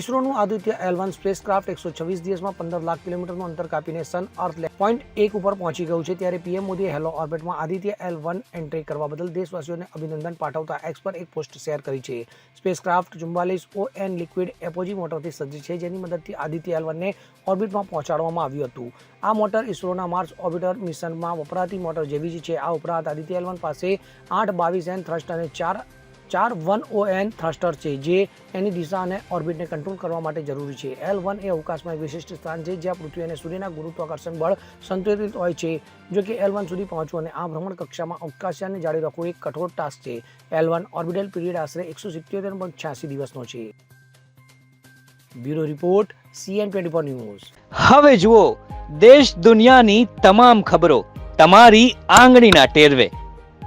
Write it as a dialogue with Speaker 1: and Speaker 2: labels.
Speaker 1: ઇસરોનું Aditya L one spacecraft એકસો છવ્વીસ દિવસમાં પંદર લાખ કિલોમીટરનું અંતર કાપીને સન અર્થ પોઈન્ટ એક ઉપર પહોંચી ગયું છે ત્યારે પીએમ મોદીએ હેલો ઓર્બિટમાં આદિત્ય એલ વન એન્ટ્રી કરવા બદલ દેશવાસીઓને અભિનંદન પાઠવતા એક્સ પર એક પોસ્ટ શેર કરી છે. સ્પેસક્રાફ્ટ ચુમ્બાલીસ ઓ એન લિક્વિડ એપોજી મોટરથી સજ્જ છે, જેની મદદથી આદિત્ય એલ વનને ઓર્બિટમાં પહોંચાડવામાં આવ્યું હતું. આ મોટર ઇસરોના માર્સ ઓર્બિટર મિશનમાં વપરાતી મોટર જેવી જ છે. આ ઉપરાંત આદિત્ય એલ વન પાસે આઠ બાવીસ એન થ્રસ્ટ અને ચાર ચાર વન ઓ એન થ્રસ્ટર છે, જે એની દિશા અને ઓર્બિટને કંટ્રોલ કરવા માટે જરૂરી છે. એલ વન એ અવકાશમાં એક વિશિષ્ટ સ્થાન છે, જ્યાં પૃથ્વી અને સૂર્યના ગુરુત્વાકર્ષણ બળ સંતુલિત હોય છે. જો કે એલ વન સુધી પહોંચવું અને આ ભ્રમણ કક્ષામાં અવકાશયાનને જાળવી રાખવું એક કઠોર ટાસ્ક છે. એલ વન ઓર્બિટલ પીરિયડ આશરે એકસો સિત્યોતેર પોઈન્ટ છ્યાસી દિવસનો છે. Bureau report CN twenty four news.
Speaker 2: હવે જુઓ, દેશ દુનિયાની તમામ ખબરો તમારી આંગળીના ટેરવે.